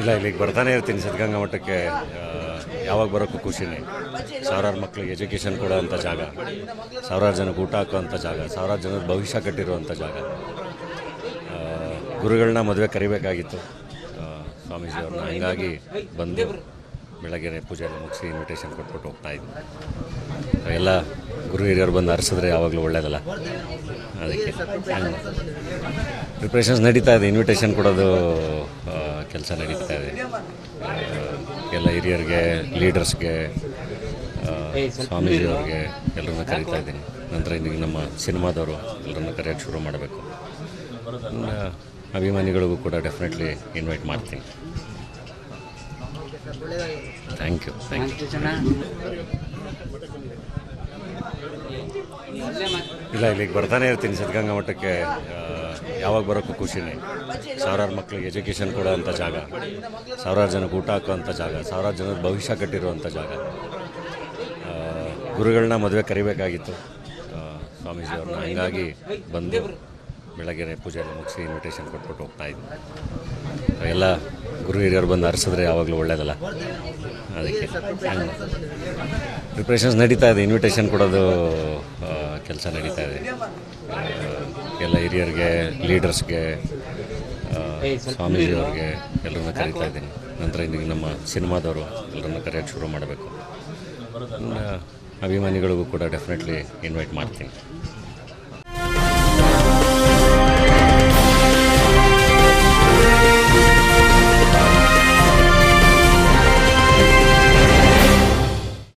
ಇಲ್ಲ, ಇಲ್ಲಿಗೆ ಬರ್ತಾನೆ ಇರ್ತೀನಿ ಸಿದ್ಧಗಂಗಾ ಮಠಕ್ಕೆ. ಯಾವಾಗ ಬರೋಕ್ಕೂ ಖುಷಿನೇ ಸಾವಿರಾರು ಮಕ್ಕಳಿಗೆ ಎಜುಕೇಷನ್ ಕೊಡೋವಂಥ ಜಾಗ, ಸಾವಿರಾರು ಜನಕ್ಕೆ ಊಟ ಹಾಕುವಂಥ ಜಾಗ, ಸಾವಿರಾರು ಜನರ ಭವಿಷ್ಯ ಕಟ್ಟಿರುವಂಥ ಜಾಗ. ಗುರುಗಳನ್ನ ಮದುವೆ ಕರಿಬೇಕಾಗಿತ್ತು. ಸ್ವಾಮೀಜಿಯವ್ರನ್ನ ಹಂಗಾಗಿ ಬಂದು ಬೆಳಗ್ಗೆ ಪೂಜೆ ಮುಗಿಸಿ ಇನ್ವಿಟೇಷನ್ ಕೊಟ್ಬಿಟ್ಟು ಹೋಗ್ತಾ ಇದ್ವಿ. ಎಲ್ಲ ಗುರು ಹಿರಿಯರು ಬಂದು ಹರಿಸಿದ್ರೆ ಯಾವಾಗಲೂ ಒಳ್ಳೇದಲ್ಲ? ಅದಕ್ಕೆ ಪ್ರಿಪ್ರೇಷನ್ಸ್ ನಡೀತಾ ಇದೆ ಇನ್ವಿಟೇಷನ್ ಕೊಡೋದು ಕೆಲಸ ನಡೀತಾ ಇದೆ. ಎಲ್ಲ ಹಿರಿಯರಿಗೆ ಲೀಡರ್ಸ್ಗೆ ಸ್ವಾಮೀಜಿಯವ್ರಿಗೆ ಎಲ್ಲರನ್ನ ಕರೀತಾ ಇದ್ದೀನಿ. ನಂತರ ಈಗ ನಮ್ಮ ಸಿನಿಮಾದವರು ಎಲ್ಲರನ್ನ ಕರೆಯೋಕ್ಕೆ ಶುರು ಮಾಡಬೇಕು. ಅಭಿಮಾನಿಗಳಿಗೂ ಕೂಡ ಡೆಫಿನೆಟ್ಲಿ ಇನ್ವೈಟ್ ಮಾಡ್ತೀನಿ. ಥ್ಯಾಂಕ್ ಯು ಥ್ಯಾಂಕ್ ಯು ಇಲ್ಲ, ಇಲ್ಲಿಗೆ ಬರ್ತಾನೆ ಇರ್ತೀನಿ. ಸಿದ್ಧಗಂಗಾ ಮಠಕ್ಕೆ ಯಾವಾಗ ಬರೋಕ್ಕೂ ಖುಷಿನೇ. ಸಾವಿರಾರು ಮಕ್ಕಳಿಗೆ ಎಜುಕೇಷನ್ ಕೊಡೋವಂಥ ಜಾಗ, ಸಾವಿರಾರು ಜನಕ್ಕೆ ಊಟ ಹಾಕುವಂಥ ಜಾಗ, ಸಾವಿರಾರು ಜನರ ಭವಿಷ್ಯ ಕಟ್ಟಿರುವಂಥ ಜಾಗ. ಗುರುಗಳನ್ನ ಮದುವೆ ಕರಿಬೇಕಾಗಿತ್ತು. ಸ್ವಾಮೀಜಿ ಸ್ವಾಮೀಜಿಯವ್ರನ್ನ ಹಂಗಾಗಿ ಬಂದು ಬೆಳಗ್ಗೆ ಪೂಜೆ ಮುಗಿಸಿ ಇನ್ವಿಟೇಷನ್ ಕೊಟ್ಬಿಟ್ಟು ಹೋಗ್ತಾ ಇದ್ವಿ. ಎಲ್ಲ ಗುರು ಹಿರಿಯರು ಬಂದು ಹರಿಸಿದ್ರೆ ಯಾವಾಗಲೂ ಒಳ್ಳೇದಲ್ಲ. ಅದಕ್ಕೆ. ಪ್ರಿಪ್ರೇಷನ್ಸ್ ನಡೀತಾ ಇದೆ ಇನ್ವಿಟೇಷನ್ ಕೊಡೋದು ಕೆಲಸ ನಡೀತಾ ಇದೆ. ಎಲ್ಲ ಹಿರಿಯರಿಗೆ ಲೀಡರ್ಸ್ಗೆ ಸ್ವಾಮೀಜಿಯವ್ರಿಗೆ ಎಲ್ಲರನ್ನ ಕರೀತಾ ಇದ್ದೀನಿ. ನಂತರ ಈಗ ನಮ್ಮ ಸಿನಿಮಾದವರು ಎಲ್ಲರನ್ನ ಕರೆಯೋಕ್ಕೆ ಶುರು ಮಾಡಬೇಕು. ಅಭಿಮಾನಿಗಳಿಗೂ ಕೂಡ ಡೆಫಿನೆಟ್ಲಿ ಇನ್ವೈಟ್ ಮಾಡ್ತೀನಿ.